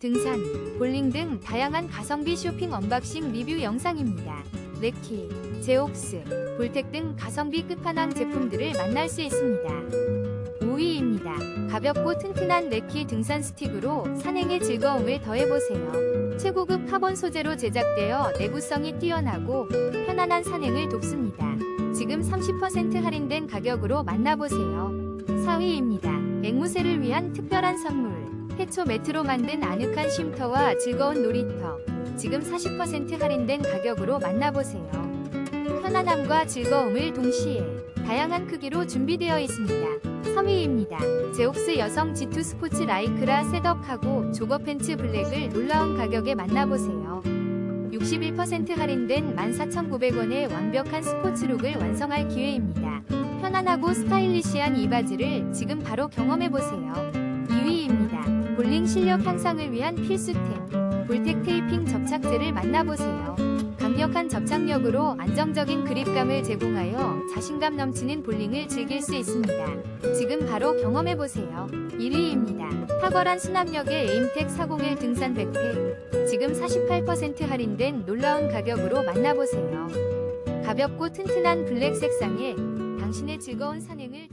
등산, 볼링 등 다양한 가성비 쇼핑 언박싱 리뷰 영상입니다. 레키, 제옥스, 볼텍 등 가성비 끝판왕 제품들을 만날 수 있습니다. 5위입니다. 가볍고 튼튼한 레키 등산 스틱으로 산행의 즐거움을 더해보세요. 최고급 카본 소재로 제작되어 내구성이 뛰어나고 편안한 산행을 돕습니다. 지금 30% 할인된 가격으로 만나보세요. 4위입니다. 앵무새를 위한 특별한 선물. 해초 매트로 만든 아늑한 쉼터와 즐거운 놀이터. 지금 40% 할인된 가격으로 만나보세요. 편안함과 즐거움을 동시에 다양한 크기로 준비되어 있습니다. 3위입니다. 제옥스 여성 G2 스포츠 라이크라 셋업하고 조거 팬츠 블랙을 놀라운 가격에 만나보세요. 61% 할인된 14,900원의 완벽한 스포츠룩을 완성할 기회입니다. 편안하고 스타일리시한 이 바지를 지금 바로 경험해보세요. 2위입니다. 볼링 실력 향상을 위한 필수템. 볼텍 테이핑 접착제를 만나보세요. 강력한 접착력으로 안정적인 그립감을 제공하여 자신감 넘치는 볼링을 즐길 수 있습니다. 지금 바로 경험해보세요. 1위입니다. 탁월한 수납력의 에임텍 401 등산 백팩. 지금 48% 할인된 놀라운 가격으로 만나보세요. 가볍고 튼튼한 블랙 색상에 당신의 즐거운 산행을